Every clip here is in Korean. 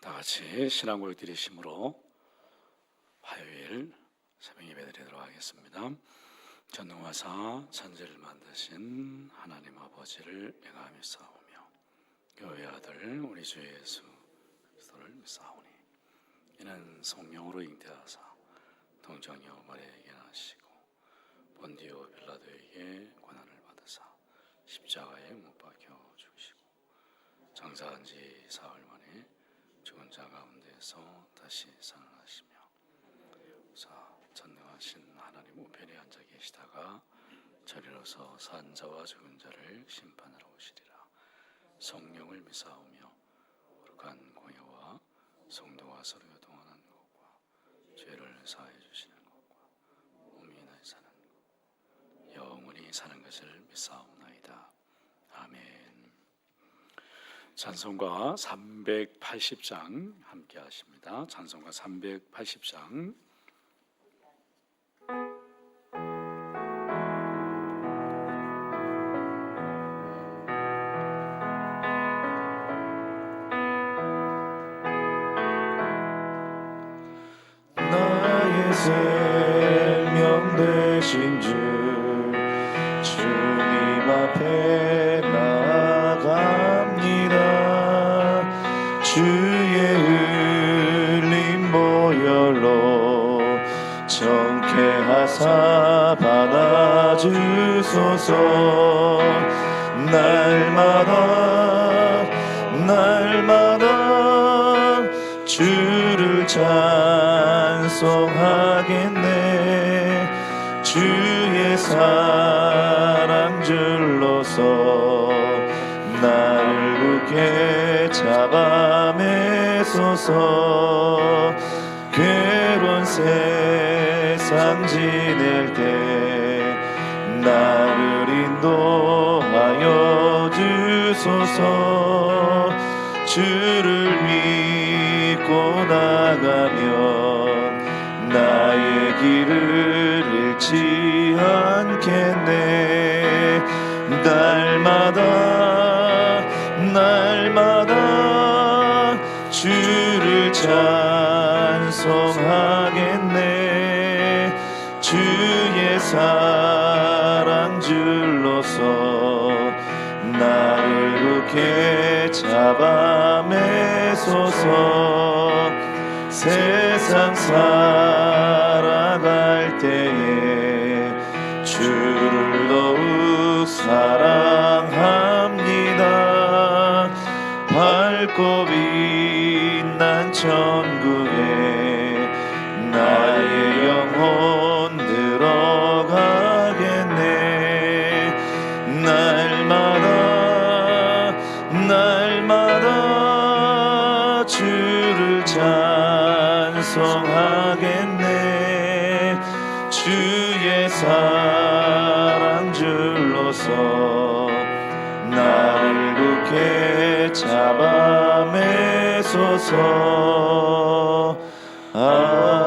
같이 신앙고를 드리심으로 화요일 새벽 예배 드리도록 하겠습니다. 전능화사 천지를 만드신 하나님 아버지를 명함이 싸우며 교회 아들 우리 주 예수 그리스도를 믿사오니 이는 성령으로 잉태하사 동정녀 마리아에게 나시고 본디오 빌라도에게 고난을 받으사 십자가에 못 박혀 죽으시고 장사한 지 사흘 죽은 자 가운데서 다시 살아나시며 자 전능하신 하나님 우편에 앉아 계시다가 저리로서 산 자와 죽은 자를 심판하러 오시리라. 성령을 미사오며 거룩한 공예와 성도와 서로 교통하는 것과 죄를 사해 주시는 것과 몸이 나에 사는 것 영원히 사는 것을 믿사옵나이다 아멘 찬송가 380장 함께 하십니다. 찬송가 380장 주소서. 날마다 날마다 주를 찬송하겠네. 주의 사랑 줄로서 나를 굳게 잡아매소서 주소서. 주를 믿고 나가면 나의 길을 잃지 않겠네. 날마다 날마다 주를 찬송하겠네. 주의 사 굳게 잡아매소서. 세상 살아갈 때에 주를 더욱 사랑합니다. 밝고 빛난 천 주를 찬송하겠네. 주의 사랑 줄로서 나를 굳게 잡아매소서. 아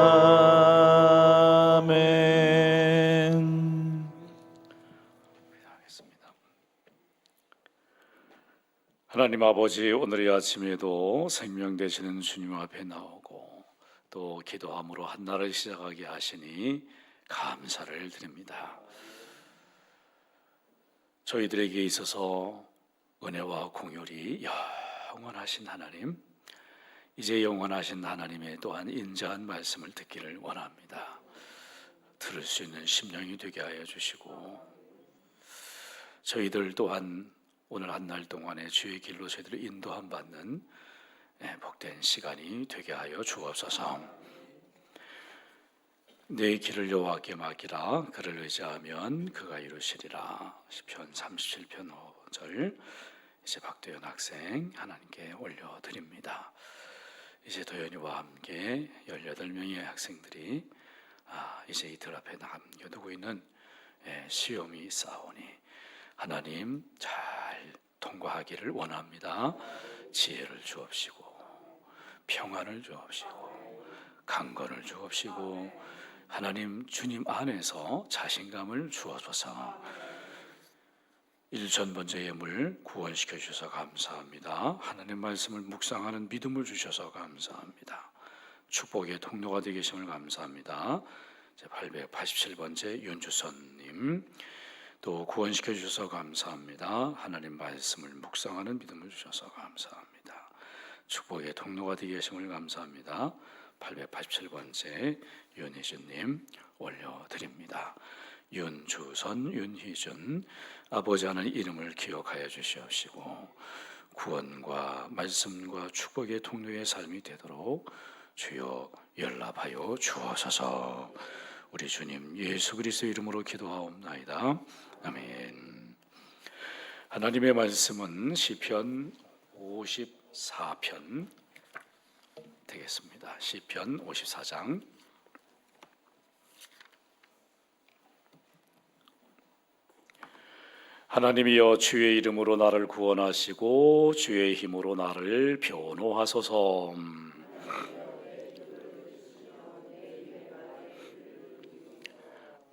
하나님 아버지 오늘 이 아침에도 생명 되시는 주님 앞에 나오고 또 기도함으로 한 날을 시작하게 하시니 감사를 드립니다. 저희들에게 있어서 은혜와 공율이 영원하신 하나님, 이제 영원하신 하나님의 또한 인자한 말씀을 듣기를 원합니다. 들을 수 있는 심령이 되게 하여 주시고 저희들 또한 오늘 한 날 동안에 주의 길로 저희들을 인도함 받는 예, 복된 시간이 되게 하여 주옵소서. 내 길을 여호와께 맡기라. 그를 의지하면 그가 이루시리라. 시편 37편 5절. 이제 박도현 학생 하나님께 올려드립니다. 이제 도현이와 함께 18명의 학생들이 아, 이제 이들 앞에 남겨두고 있는 예, 시험이 있사오니 하나님 잘 통과하기를 원합니다 지혜를 주옵시고 평안을 주옵시고 강건을 주옵시고 하나님 주님 안에서 자신감을 주옵소서. 일천 번째 예물 구원시켜 주셔서 감사합니다. 하나님 말씀을 묵상하는 믿음을 주셔서 감사합니다. 축복의 통로가 되게 계심을 감사합니다. 887번째 윤주선님 또 구원시켜 주셔서 감사합니다. 하나님 말씀을 묵상하는 믿음을 주셔서 감사합니다. 축복의 통로가 되게 계심을 감사합니다. 887번째 윤희준님 올려드립니다. 윤주선, 윤희준 아버지 하나님 이름을 기억하여 주시옵시고 구원과 말씀과 축복의 통로의 삶이 되도록 주여 연락하여 주옵소서. 우리 주님 예수 그리스도 이름으로 기도하옵나이다. 아멘. 하나님의 말씀은 시편 54편 되겠습니다. 시편 54장 하나님이여 주의 이름으로 나를 구원하시고 주의 힘으로 나를 변호하소서.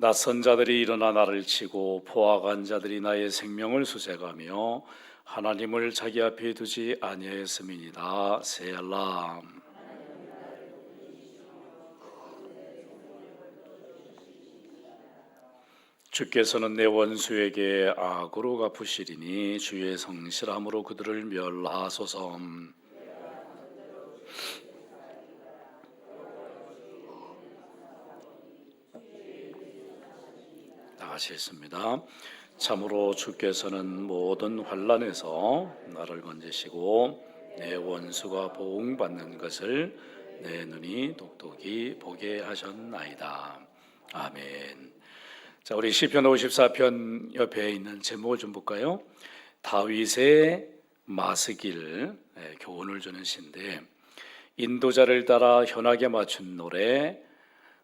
낯선 자들이 일어나 나를 치고 포악한 자들이 나의 생명을 수색하며 하나님을 자기 앞에 두지 아니하였음이니라. 세알라 주께서는 내 원수에게 악으로 갚으시리니 주의 성실함으로 그들을 멸하소서 다 같이 읽습니다. 참으로 주께서는 모든 환란에서 나를 건지시고 내 원수가 보응받는 것을 내 눈이 똑똑히 보게 하셨나이다. 아멘. 자, 우리 시편 54편 옆에 있는 제목을 좀 볼까요? 다윗의 마스길 예, 교훈을 주는 시인데 인도자를 따라 현하게 맞춘 노래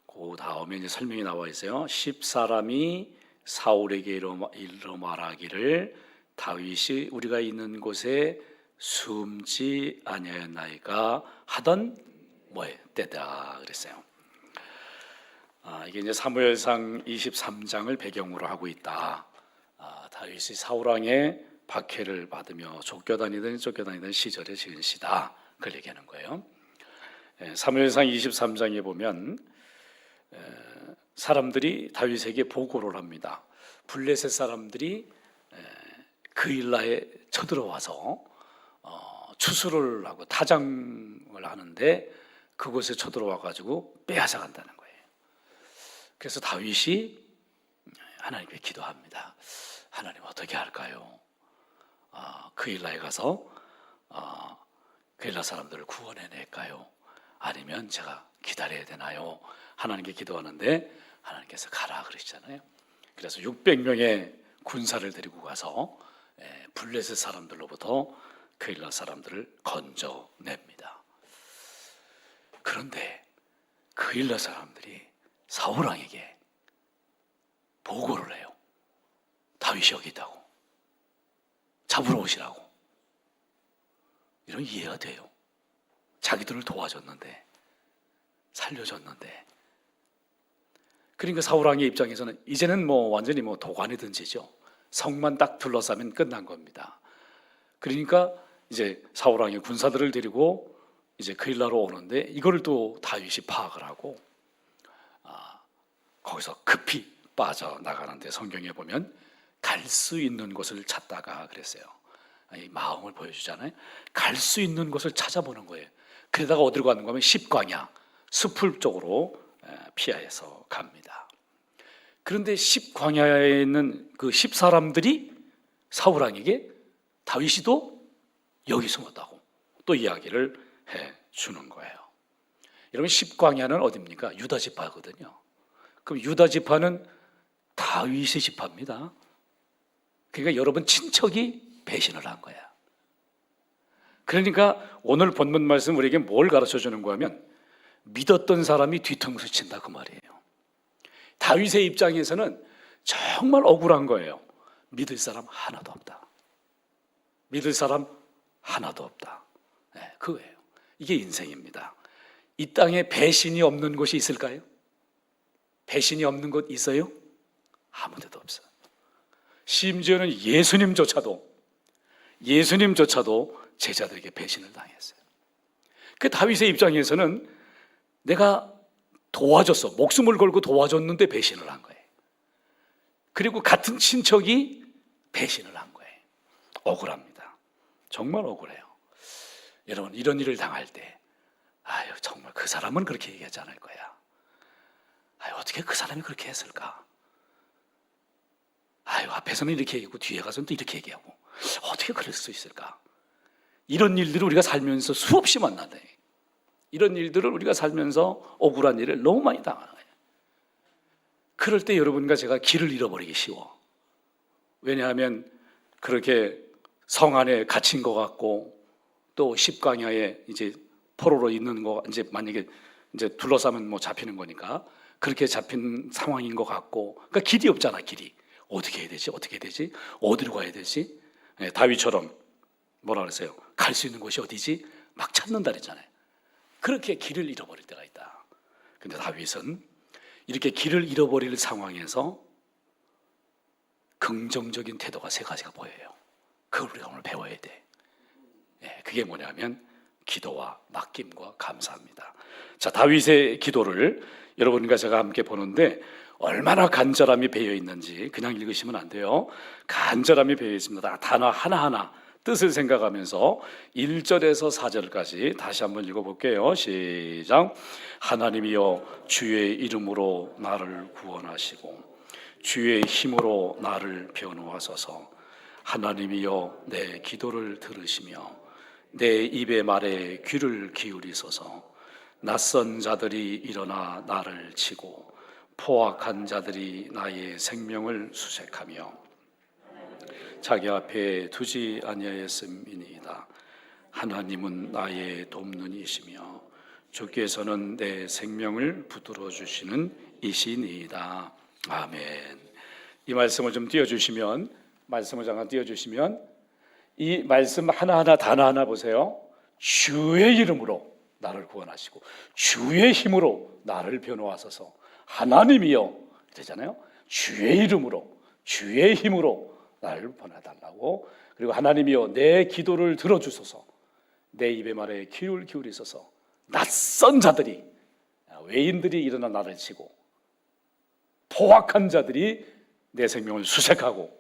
그 다음에 이제 설명이 나와 있어요. 십 사람이 사울에게 이러 말하기를 다윗이 우리가 있는 곳에 숨지 아니하였나이까 하던 뭐에 때다 그랬어요. 아, 이게 이제 사무엘상 23장을 배경으로 하고 있다. 아, 다윗이 사울 왕의 박해를 받으며 쫓겨다니던 쫓겨다니던 시절에 지은 시다. 그걸 얘기하는 거예요. 예, 사무엘상 23장에 보면 에, 사람들이 다윗에게 보고를 합니다. 블레셋 사람들이 에, 그일라에 쳐들어와서 어, 추수를 하고 타장을 하는데 그곳에 쳐들어와 가지고 빼앗아 간다는 거예요. 그래서 다윗이 하나님께 기도합니다. 하나님 어떻게 할까요? 아, 그일라에 가서 아, 그일라 사람들을 구원해낼까요? 아니면 제가 기다려야 되나요? 하나님께 기도하는데 하나님께서 가라 그러시잖아요. 그래서 600명의 군사를 데리고 가서 예, 블레셋 사람들로부터 그일라 사람들을 건져냅니다. 그런데 그일라 사람들이 사울 왕에게 보고를 해요. 다윗이 여기 있다고. 잡으러 오시라고. 이런 이해가 돼요. 자기들을 도와줬는데, 살려줬는데. 그러니까 사울 왕의 입장에서는 이제는 뭐 완전히 뭐 도관이 든지죠. 성만 딱 둘러싸면 끝난 겁니다. 그러니까 이제 왕이 군사들을 데리고 이제 그일라로 오는데 이거를 또 다윗이 파악을 하고 아, 거기서 급히 빠져 나가는데 성경에 보면 갈 수 있는 곳을 찾다가 그랬어요. 이 마음을 보여주잖아요. 갈 수 있는 곳을 찾아보는 거예요. 그러다가 어디로 가는 거면 십광야 숲을 쪽으로 에, 피하여서 갑니다. 그런데 십광야에 있는 그십 사람들이 사울 왕에게 다윗이도 여기 숨었다고 또 이야기를 해 주는 거예요. 여러분 십광야는 어디입니까? 유다 지파거든요. 그럼 유다 지파는 다윗의 지파입니다. 그러니까 여러분 친척이 배신을 한 거야. 그러니까 오늘 본문 말씀 우리에게 뭘 가르쳐 주는 거냐면 믿었던 사람이 뒤통수 친다 그 말이에요. 다윗의 입장에서는 정말 억울한 거예요. 믿을 사람 하나도 없다. 믿을 사람 하나도 없다. 네, 그거예요. 이게 인생입니다. 이 땅에 배신이 없는 곳이 있을까요? 배신이 없는 곳 있어요? 아무 데도 없어요. 심지어는 예수님조차도 예수님조차도 제자들에게 배신을 당했어요. 그 다윗의 입장에서는 내가 도와줬어. 목숨을 걸고 도와줬는데 배신을 한 거예요. 그리고 같은 친척이 배신을 한 거예요. 억울합니다. 정말 억울해요. 여러분, 이런 일을 당할 때, 아유, 정말 그 사람은 그렇게 얘기하지 않을 거야. 아유, 어떻게 그 사람이 그렇게 했을까? 아유, 앞에서는 이렇게 얘기하고 뒤에 가서는 또 이렇게 얘기하고. 어떻게 그럴 수 있을까? 이런 일들을 우리가 살면서 수없이 만나네. 이런 일들을 우리가 살면서 억울한 일을 너무 많이 당하는 거예요. 그럴 때 여러분과 제가 길을 잃어버리기 쉬워. 왜냐하면 그렇게 성 안에 갇힌 것 같고 또 십광야에 이제 포로로 있는 거 이제 만약에 이제 둘러싸면 뭐 잡히는 거니까 그렇게 잡힌 상황인 것 같고 그러니까 길이 없잖아 길이. 어떻게 해야 되지? 어떻게 해야 되지? 어디로 가야 되지? 예, 다윗처럼 뭐라 그랬어요? 갈 수 있는 곳이 어디지? 막 찾는다 그랬잖아요 그렇게 길을 잃어버릴 때가 있다 근데 다윗은 이렇게 길을 잃어버릴 상황에서 긍정적인 태도가 세 가지가 보여요 그걸 우리가 오늘 배워야 돼 예, 그게 뭐냐면 기도와 맡김과 감사합니다. 자, 다윗의 기도를 여러분과 제가 함께 보는데 얼마나 간절함이 배어 있는지 그냥 읽으시면 안 돼요. 간절함이 배어 있습니다. 단어 하나하나 뜻을 생각하면서 1절에서 4절까지 다시 한번 읽어 볼게요. 시작. 하나님이여 주의 이름으로 나를 구원하시고 주의 힘으로 나를 변호하소서. 하나님이여 내 기도를 들으시며 내 입의 말에 귀를 기울이소서 낯선 자들이 일어나 나를 치고 포악한 자들이 나의 생명을 수색하며 자기 앞에 두지 아니하였음이니이다 하나님은 나의 돕는 이시며 주께서는 내 생명을 붙들어 주시는 이시니이다 아멘 이 말씀을 좀 띄워 주시면 말씀을 잠깐 띄워 주시면 이 말씀 하나하나 단어 하나 보세요. 주의 이름으로 나를 구원하시고 주의 힘으로 나를 변호하소서. 하나님이여 되잖아요. 주의 이름으로 주의 힘으로 나를 변화달라고 그리고 하나님이여 내 기도를 들어주소서. 내 입의 말에 귀를 기울이소서. 낯선 자들이 외인들이 일어나 나를 치고 포악한 자들이 내 생명을 수색하고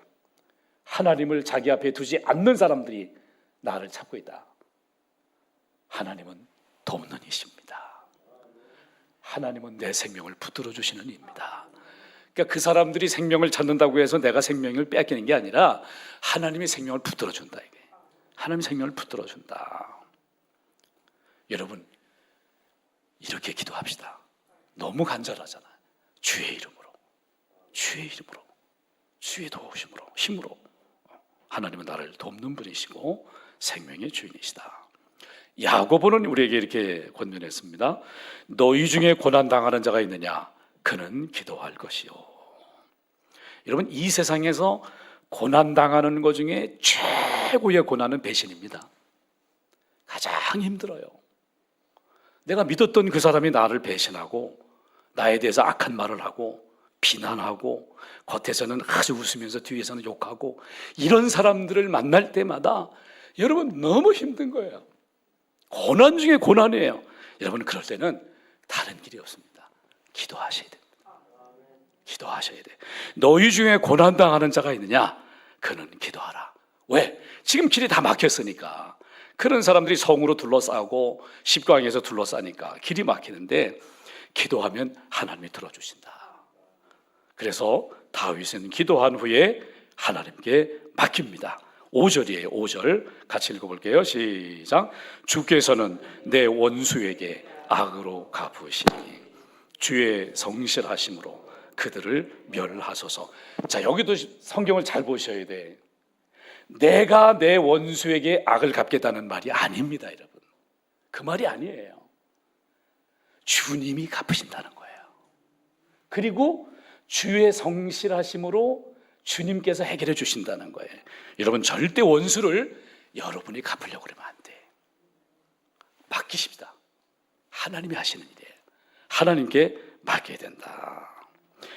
하나님을 자기 앞에 두지 않는 사람들이 나를 찾고 있다. 하나님은 돕는 이십니다. 하나님은 내 생명을 붙들어 주시는 이입니다. 그러니까 그 사람들이 생명을 찾는다고 해서 내가 생명을 뺏기는 게 아니라 하나님이 생명을 붙들어 준다 이게. 하나님 생명을 붙들어 준다. 여러분 이렇게 기도합시다. 너무 간절하잖아. 주의 이름으로, 주의 이름으로, 주의 도우심으로, 힘으로 하나님은 나를 돕는 분이시고 생명의 주인이시다. 야고보는 우리에게 이렇게 권면했습니다. 너희 중에 고난 당하는 자가 있느냐? 그는 기도할 것이요. 여러분 이 세상에서 고난 당하는 것 중에 최고의 고난은 배신입니다. 가장 힘들어요. 내가 믿었던 그 사람이 나를 배신하고 나에 대해서 악한 말을 하고 비난하고 겉에서는 아주 웃으면서 뒤에서는 욕하고 이런 사람들을 만날 때마다 여러분 너무 힘든 거예요. 고난 중에 고난이에요. 여러분 그럴 때는 다른 길이 없습니다. 기도하셔야 됩니다. 기도하셔야 돼. 너희 중에 고난 당하는 자가 있느냐? 그는 기도하라. 왜? 지금 길이 다 막혔으니까. 그런 사람들이 성으로 둘러싸고 십광에서 둘러싸니까 길이 막히는데 기도하면 하나님이 들어주신다. 그래서 다윗은 기도한 후에 하나님께 맡깁니다. 5절이에요. 5절 같이 읽어볼게요. 시작. 주께서는 내 원수에게 악으로 갚으시니 주의 성실하심으로 그들을 멸하소서. 자 여기도 성경을 잘 보셔야 돼. 내가 내 원수에게 악을 갚겠다는 말이 아닙니다, 여러분. 그 말이 아니에요. 주님이 갚으신다는 거예요. 그리고 주의 성실하심으로 주님께서 해결해 주신다는 거예요. 여러분 절대 원수를 여러분이 갚으려고 그러면 안 돼. 맡기십니다. 하나님이 하시는 일이에요. 하나님께 맡겨야 된다.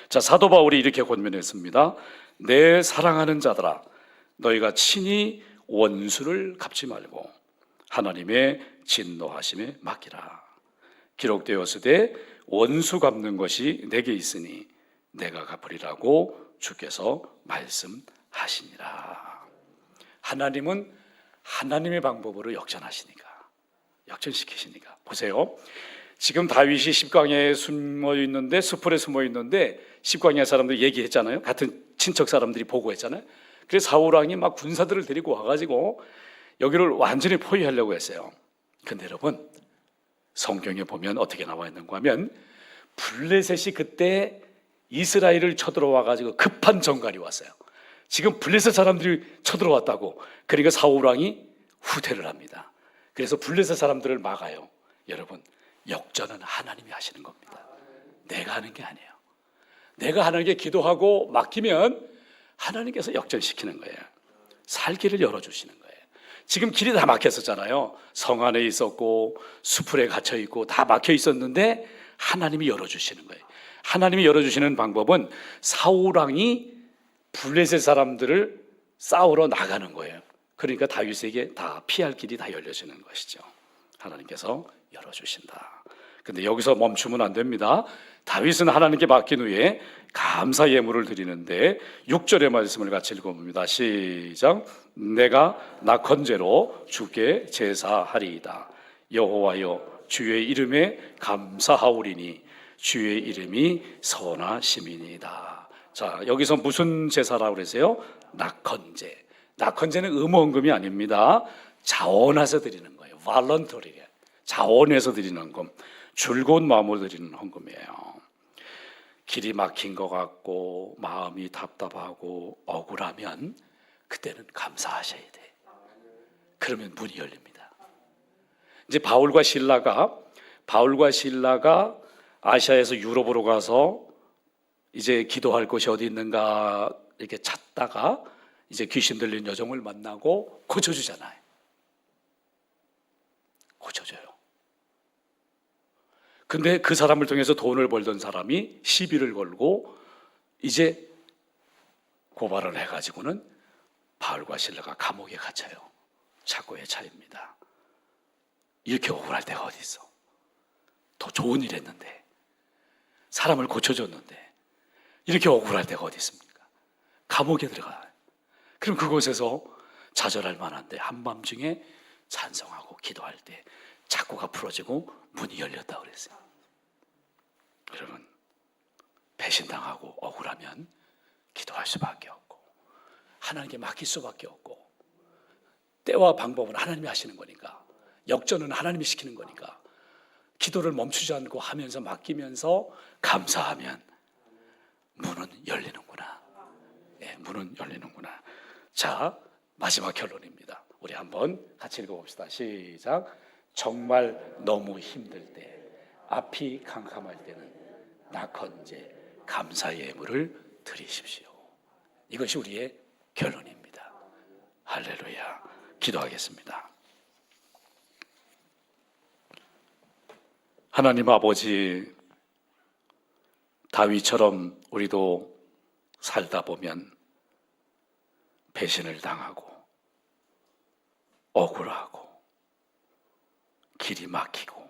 자, 사도 바울이 이렇게 권면했습니다. 내 사랑하는 자들아 너희가 친히 원수를 갚지 말고 하나님의 진노하심에 맡기라. 기록되었으되 원수 갚는 것이 내게 있으니 내가 갚으리라고 주께서 말씀하시니라. 하나님은 하나님의 방법으로 역전하시니까 역전시키시니까 보세요. 지금 다윗이 십광야에 숨어 있는데 수풀에 숨어 있는데 십광야 사람들이 얘기했잖아요. 같은 친척 사람들이 보고했잖아요. 그래서 사울 왕이 막 군사들을 데리고 와가지고 여기를 완전히 포위하려고 했어요. 근데 여러분 성경에 보면 어떻게 나와 있는가 하면 블레셋이 그때 이스라엘을 쳐들어와 가지고 급한 정갈이 왔어요. 지금 블레셋 사람들이 쳐들어왔다고. 그러니까 사울 왕이 후퇴를 합니다. 그래서 블레셋 사람들을 막아요. 여러분, 역전은 하나님이 하시는 겁니다. 내가 하는 게 아니에요. 내가 하나님께 기도하고 맡기면 하나님께서 역전시키는 거예요. 살 길을 열어주시는 거예요. 지금 길이 다 막혔었잖아요. 성 안에 있었고 수풀에 갇혀 있고 다 막혀 있었는데 하나님이 열어주시는 거예요. 하나님이 열어주시는 방법은 사울 왕이 블레셋 사람들을 싸우러 나가는 거예요. 그러니까 다윗에게 다 피할 길이 다 열려지는 것이죠. 하나님께서 열어주신다. 근데 여기서 멈추면 안 됩니다. 다윗은 하나님께 맡긴 후에 감사 예물을 드리는데 6절의 말씀을 같이 읽어봅니다. 시작. 내가 낙헌제로 주께 제사하리이다. 여호와여 주의 이름에 감사하오리니 주의 이름이 선하심이니이다. 자 여기서 무슨 제사라고 그러세요? 낙헌제. 낙헌제는 의무헌금이 아닙니다. 자원해서 드리는 거예요. 발런터리게 자원해서 드리는 금. 즐거운 마음으로 드리는 헌금이에요. 길이 막힌 것 같고 마음이 답답하고 억울하면 그때는 감사하셔야 돼. 그러면 문이 열립니다. 이제 바울과 신라가 바울과 신라가 아시아에서 유럽으로 가서 이제 기도할 곳이 어디 있는가 이렇게 찾다가 이제 귀신 들린 여종을 만나고 고쳐주잖아요. 고쳐줘요. 근데 그 사람을 통해서 돈을 벌던 사람이 시비를 걸고 이제 고발을 해가지고는 바울과 신라가 감옥에 갇혀요. 착고의 차입니다. 이렇게 억울할 때가 어디 있어? 더 좋은 일 했는데 사람을 고쳐줬는데 이렇게 억울할 때가 어디 있습니까? 감옥에 들어가요. 그럼 그곳에서 좌절할 만한데 한밤중에 찬성하고 기도할 때 착고가 풀어지고 문이 열렸다 그랬어요. 여러분 배신당하고 억울하면 기도할 수밖에 없고 하나님께 맡길 수밖에 없고 때와 방법은 하나님이 하시는 거니까 역전은 하나님이 시키는 거니까 기도를 멈추지 않고 하면서 맡기면서 감사하면 문은 열리는구나. 예, 문은 열리는구나. 자, 마지막 결론입니다. 우리 한번 같이 읽어봅시다. 시작. 정말 너무 힘들 때, 앞이 캄캄할 때는 낙헌제 감사 예물을 드리십시오. 이것이 우리의 결론입니다. 할렐루야. 기도하겠습니다. 하나님 아버지, 다윗처럼 우리도 살다 보면 배신을 당하고 억울하고 길이 막히고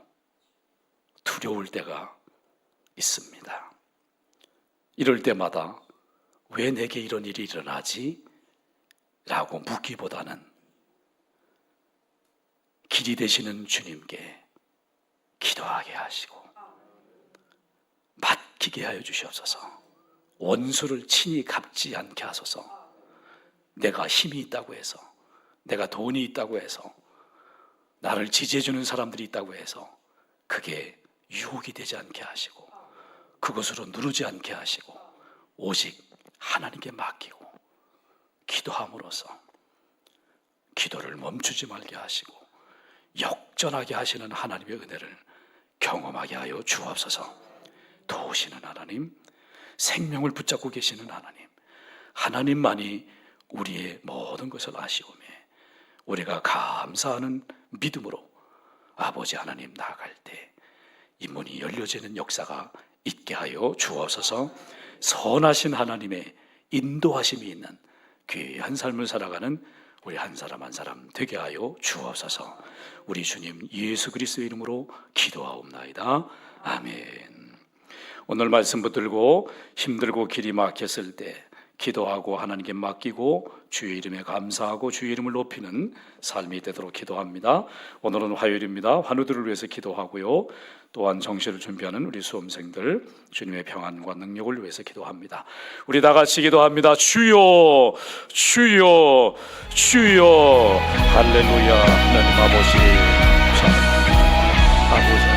두려울 때가 있습니다. 이럴 때마다 왜 내게 이런 일이 일어나지? 라고 묻기보다는 길이 되시는 주님께 기도하게 하시고 맡기게 하여 주시옵소서. 원수를 친히 갚지 않게 하소서. 내가 힘이 있다고 해서, 내가 돈이 있다고 해서, 나를 지지해주는 사람들이 있다고 해서, 그게 유혹이 되지 않게 하시고, 그것으로 누르지 않게 하시고, 오직 하나님께 맡기고, 기도함으로써 기도를 멈추지 말게 하시고, 역전하게 하시는 하나님의 은혜를 경험하게 하여 주옵소서. 도우시는 하나님, 생명을 붙잡고 계시는 하나님, 하나님만이 우리의 모든 것을 아시오매 우리가 감사하는 믿음으로 아버지 하나님 나아갈 때이 문이 열려지는 역사가 있게 하여 주옵소서. 선하신 하나님의 인도하심이 있는 귀한 삶을 살아가는 우리 한 사람 한 사람 되게 하여 주옵소서. 우리 주님 예수 그리스도의 이름으로 기도하옵나이다. 아멘. 오늘 말씀 붙들고 힘들고 길이 막혔을 때 기도하고 하나님께 맡기고 주의 이름에 감사하고 주의 이름을 높이는 삶이 되도록 기도합니다. 오늘은 화요일입니다. 환우들을 위해서 기도하고요. 또한 정시를 준비하는 우리 수험생들 주님의 평안과 능력을 위해서 기도합니다. 우리 다 같이 기도합니다. 주여, 주여, 주여, 할렐루야, 하나님 아버지, 참, 아버지.